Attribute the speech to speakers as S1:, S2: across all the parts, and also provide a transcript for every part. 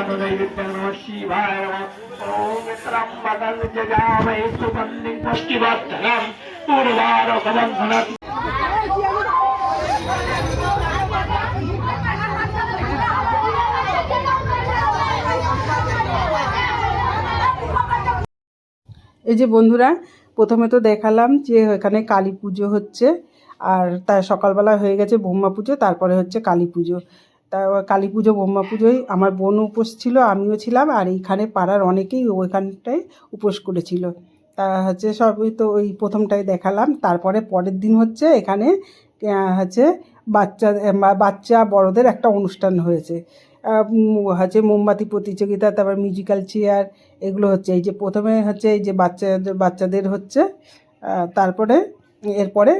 S1: ज्ञानदैविद्य नमः शिवाय नमः ॐ त्र्यम्बकं जजामहे सुगन्धिं पुष्टिवर्धनम् उर्वारुकबन्धनम्
S2: এই যে বন্ধুরা প্রথমে তো দেখালাম যে এখানে কালী পুজো হচ্ছে আর তার সকালবেলা হয়ে গেছে ব্রহ্মা পুজো তারপরে হচ্ছে কালী পুজো তা কালী পুজো, ব্রহ্মা পুজোয় আমার বোন উপোস ছিল, আমিও ছিলাম, আর এইখানে পাড়ার অনেকেই ওইখানটায় উপোস করেছিল। তা হচ্ছে সবই তো ওই প্রথমটাই দেখালাম, তারপরে পরের দিন হচ্ছে এখানে হচ্ছে বাচ্চা বাচ্চা বড়দের একটা অনুষ্ঠান হয়েছে। হচ্ছে মোমবাতি প্রতিযোগিতা, তারপর মিউজিক্যাল চেয়ার এগুলো হচ্ছে, এই যে প্রথমে হচ্ছে এই যে বাচ্চাদের বাচ্চাদের হচ্ছে তারপরে এরপরে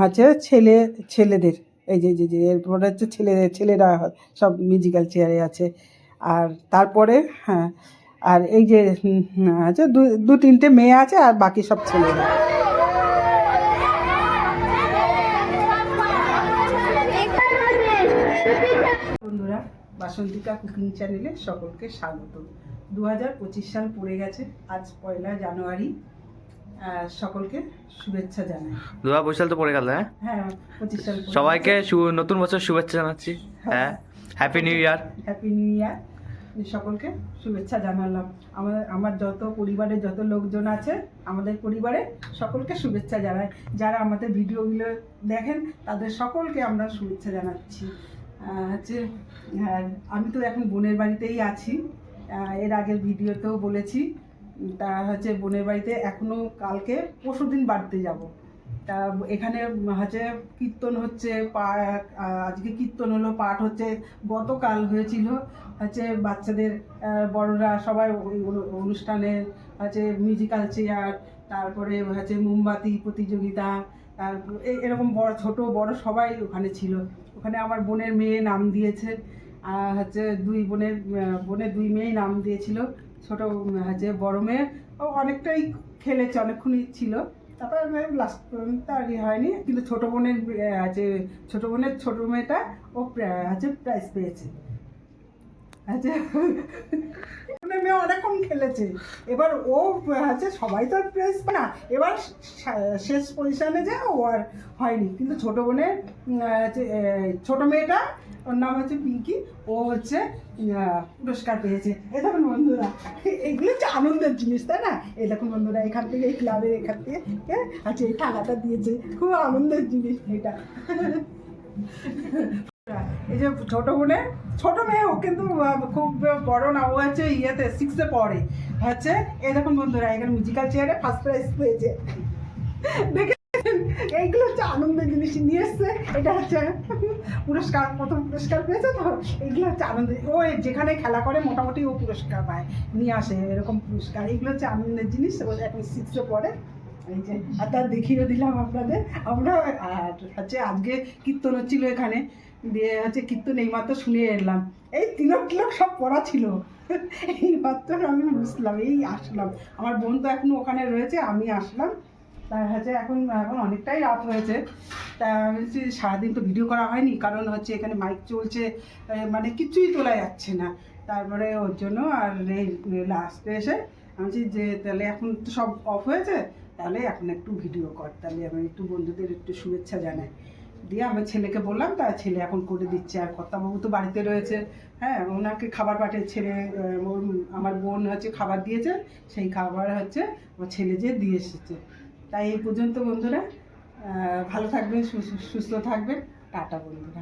S2: হচ্ছে ছেলে, ছেলেদের। এই যে যে যে এরপরে হচ্ছে ছেলে, ছেলেরা সব মিউজিক্যাল চেয়ারে আছে। আর তারপরে হ্যাঁ আর এই যে আছে, দু তিনটে মেয়ে আছে আর বাকি সব ছেলেরা বন্ধুরা, বাসন্তিকা কুকিং চ্যানেলে সকলকে স্বাগত। দু হাজার পঁচিশ সাল পড়ে গেছে, আজ পয়লা জানুয়ারি। সকলকে শুভেচ্ছা জানাই।
S3: দুর্গা বৈশাল তো পড়ে গেল হ্যাঁ?
S2: হ্যাঁ পঁচিশ সাল
S3: সবাইকে নতুন বছর শুভেচ্ছা জানাচ্ছি হ্যাঁ। Happy new year
S2: happy new year সকলকে শুভেচ্ছা জানালাম। আমার আমার যত পরিবারের যত লোকজন আছে আমাদের পরিবারে সকলকে শুভেচ্ছা জানাই। যারা আমাদের ভিডিওগুলো দেখেন তাদের সকলকে আমরা শুভেচ্ছা জানাচ্ছি। হচ্ছে আমি তো এখন বোনের বাড়িতেই আছি। এর আগের ভিডিওতেও বলেছি তা হচ্ছে বোনের বাড়িতে এখনও কালকে পরশু দিন বাড়িতে যাব। তা এখানে হচ্ছে কীর্তন হচ্ছে, পা আজকে কীর্তন হলো, পাঠ হচ্ছে, গতকাল হয়েছিল হচ্ছে বাচ্চাদের বড়রা সবাই অনু- অনুষ্ঠানে হচ্ছে মিউজিক্যাল চেয়ার তারপরে হচ্ছে মোমবাতি প্রতিযোগিতা, তারপর এরকম বড়, ছোট, বড় সবাই ওখানে ছিল। ওখানে আমার বোনের মেয়ে নাম দিয়েছে, আর হচ্ছে দুই বোনের বোনের দুই মেয়েই নাম দিয়েছিল। ছোট হচ্ছে বড় মেয়ে ও অনেকটাই খেলেছে, অনেকক্ষণই ছিল। তারপর লাস্ট পর্যন্ত আর ইয়ে হয়নি, কিন্তু ছোটো বোনের আছে, ছোটো বোনের ছোটো মেয়েটা, ও হচ্ছে প্রাইজ পেয়েছে। মানে মেয়ে অনেকক্ষণ খেলেছে। এবার ও হচ্ছে সবাই তো আর প্রাইজ না। এবার শেষ পজিশনে যায় ও আর হয়নি। কিন্তু ছোটো বোনের ছোটো মেয়েটা ওর নাম হচ্ছে পিঙ্কি ও হচ্ছে পুরস্কার পেয়েছে। এ দেখুন বন্ধুরা এগুলো হচ্ছে আনন্দের জিনিস তাই না? এই দেখুন বন্ধুরা এখান থেকে এই ক্লাবের এখান থেকে এ, আচ্ছা এই টাকাটা দিয়েছে। খুব আনন্দের জিনিস এটা। এই যে ছোট বোনে ছোট মেয়ে ও কিন্তু খুব বড় না ও হচ্ছে ইয়েতে সিক্সে পড়ে। হচ্ছে এই দেখুন বন্ধুরা এখানে মিউজিক্যাল চেয়ারে ফার্স্ট প্রাইজ পেয়েছে। দেখে এইগুলো হচ্ছে আনন্দের জিনিস নিয়ে এসছে। এটা হচ্ছে পুরস্কার, প্রথম পুরস্কার পেয়েছে তো? এইগুলো হচ্ছে আনন্দ ও যেখানে খেলা করে মোটামুটি ও পুরস্কার পায়। নিয়ে আসে এরকম পুরস্কার। এইগুলো হচ্ছে আনন্দের জিনিস। ও এখন সিক্সে পড়ে। এই যে, আর তার দেখিয়ে দিলাম আপনাদের। আমরা আর হচ্ছে আজকে কীর্তন হচ্ছিল এখানে। দিয়ে হচ্ছে কীর্তন এইমাত্র শুনে এলাম। এই তিলক টিলক সব পড়া ছিল। এই মাত্র আমি বুঝলাম, এই আসলাম। আমার বোন তো এখনও ওখানে রয়েছে, আমি আসলাম। তা হচ্ছে এখন এখন অনেকটাই রাত হয়েছে। তা সারাদিন তো ভিডিও করা হয়নি, কারণ হচ্ছে এখানে মাইক চলছে মানে কিছুই তোলা যাচ্ছে না। তারপরে ওর জন্য আর এই লাস্টে এসে আমি যে, তাহলে এখন তো সব অফ হয়েছে, তাহলে এখন একটু ভিডিও কর, তাহলে আমি একটু বন্ধুদের একটু শুভেচ্ছা জানাই। দিয়ে আমার ছেলেকে বললাম, তা ছেলে এখন করে দিচ্ছে, আর কর্তাবাবু তো বাড়িতে রয়েছে। হ্যাঁ ওনাকে খাবার পাঠিয়ে ছেলে আমার বোন হচ্ছে খাবার দিয়েছে, সেই খাবার হচ্ছে আমার ছেলে যে দিয়ে এসেছে। তাই এই পর্যন্ত বন্ধুরা ভালো থাকবেন সুস্থ থাকবেন। টাটা বন্ধুরা।